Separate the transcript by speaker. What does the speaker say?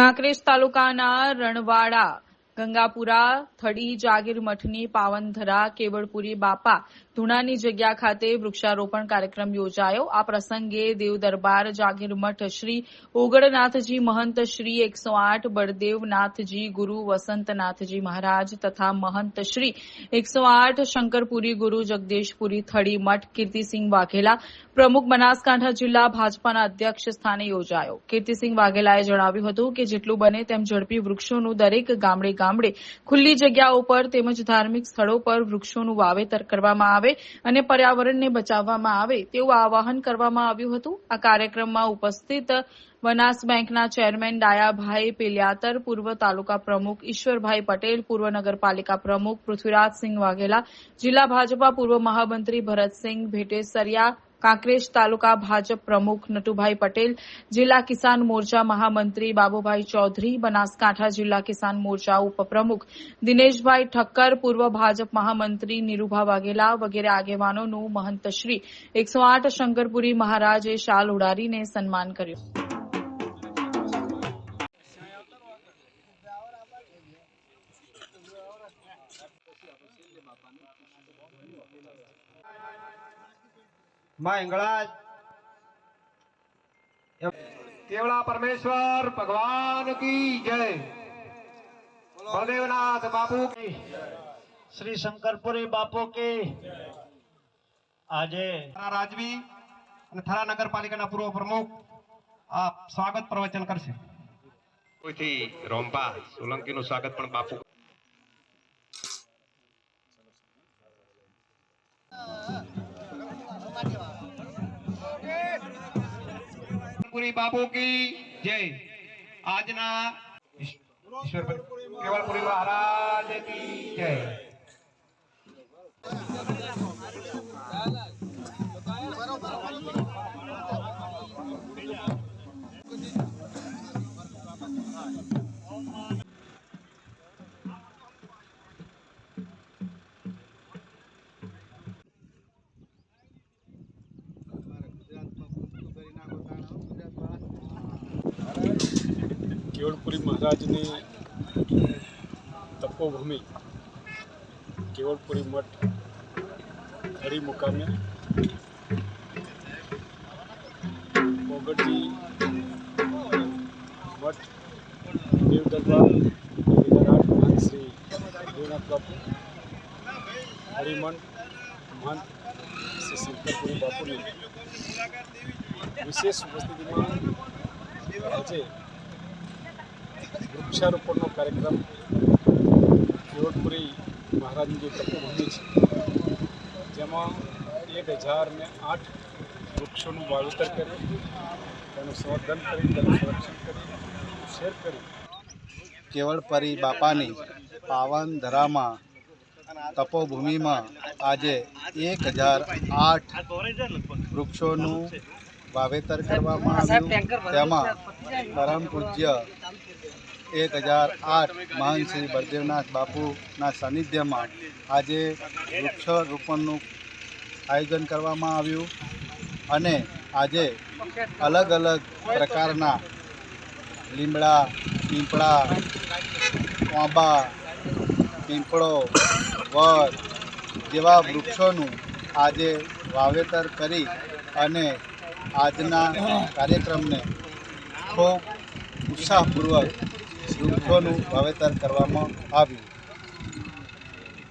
Speaker 1: કાંકરેજ તાલુકાના રણવાડા ગંગાપુરા થડી જાગીર મઠની પાવનધરા કેવળપુરી બાપા ધૂણાની જગ્યા ખાતે વૃક્ષારોપણ કાર્યક્રમ યોજાયો. આ પ્રસંગે દેવ જાગીર મઠ શ્રી ઓગળનાથજી મહંત શ્રી એકસો આઠ, બળદેવનાથજી ગુરુ વસંતનાથજી મહારાજ તથા મહંત શ્રી એકસો આઠ, શંકરપુરી ગુરુ જગદીશપુરી થળી મઠ, કીર્તિસિંહ વાઘેલા પ્રમુખ બનાસકાંઠા જિલ્લા ભાજપાના અધ્યક્ષ સ્થાને યોજાયો. કીર્તિસિંહ વાઘેલાએ જણાવ્યું હતું કે જેટલું બને તેમ ઝડપી વૃક્ષોનું દરેક ગામડે ગામડે ખુલ્લી જગ્યાઓ પર તેમજ ધાર્મિક સ્થળો પર વૃક્ષોનું વાવેતર કરવામાં આવે. અને પર્યાવરણને બચાવવામાં આવે તેવું આવાહન કરવામાં આવ્યું હતું. આ કાર્યક્રમમાં ઉપસ્થિત બનાસ બેંકના ચેરમેન ડાયાભાઈ પેલિયાતર, પૂર્વ તાલુકા પ્રમુખ ઈશ્વરભાઈ પટેલ, પૂર્વ નગરપાલિકા પ્રમુખ પૃથ્વીરાજસિંહ વાઘેલા, જિલ્લા ભાજપા પૂર્વ મહામંત્રી ભરતસિંહ ભેટેસરિયા કાંકરેજ તાલુકા ભાજપ પ્રમુખ નટુભાઈ પટેલ, જિલ્લા કિસાન મોરચા મહામંત્રી બાબુભાઈ ચૌધરી, બનાસકાંઠા જિલ્લા કિસાન મોરચા ઉપપ્રમુખ દિનેશભાઈ ઠક્કર, પૂર્વ ભાજપ મહામંત્રી નિરૂભા વાઘેલા વગેરે આગેવાનોનું મહંત શ્રી એકસો આઠ શંકરપુરી મહારાજે શાલ ઉડાડીને સન્માન કર્યું.
Speaker 2: માં હિંગળાજ કેવડા પરમેશ્વર ભગવાન કી જય. બળદેવનાથ બાપુ કી
Speaker 3: શ્રી શંકરપુરી બાપુ કે આજે
Speaker 2: થરા રાજવી અને થરા નગરપાલિકાના પૂર્વ પ્રમુખ આ સ્વાગત પ્રવચન કરશે.
Speaker 4: કોઈથી રોમ્પા સોલંકીનું સ્વાગત પણ બાપુ
Speaker 2: પુરી બાપુ કી જય. આજના ઈશ્વર કેવળપુરી મહારાજ કી જય.
Speaker 5: કેવળપુરી મહારાજની તપોભૂમિ કેવળપુરી મઠ ખડી મુકામે પોગટજી મઠ દેવ દરબાર વિરાટ મહંત શ્રી દેવનાથ બાપુ હરિમન મહંત શ્રી શંકરપુરી બાપુની વિશેષ ઉપસ્થિતિમાં આજે વૃક્ષારોપણનો કાર્યક્રમ કેવડપુરી મહારાજની જે તપોભૂમિ છે, જેમાં એક હજાર ને આઠ વૃક્ષોનું વાવેતર કર્યું તેનું સંવર્ધન કરી, તેનું સંરક્ષણ કરી, શેર કર્યું
Speaker 6: કેવળપરી બાપાની પાવન ધરામાં, તપોભૂમિમાં આજે એક હજાર આઠ વૃક્ષોનું વાવેતર કરવામાં આવ્યું. તેમાં પરમ પૂજ્ય એક હજાર આઠ મહાન શ્રી બળદેવનાથ બાપુના સાનિધ્યમાં આજે વૃક્ષારોપણનું આયોજન કરવામાં આવ્યું અને આજે અલગ અલગ પ્રકારના લીમડા, પીંપળા, કોંબા, પીંપળો વડ જેવા વૃક્ષોનું આજે વાવેતર કરી અને આજના કાર્યક્રમને ખૂબ ઉત્સાહપૂર્વક વૃક્ષોનું વાવેતર કરવામાં આવ્યું.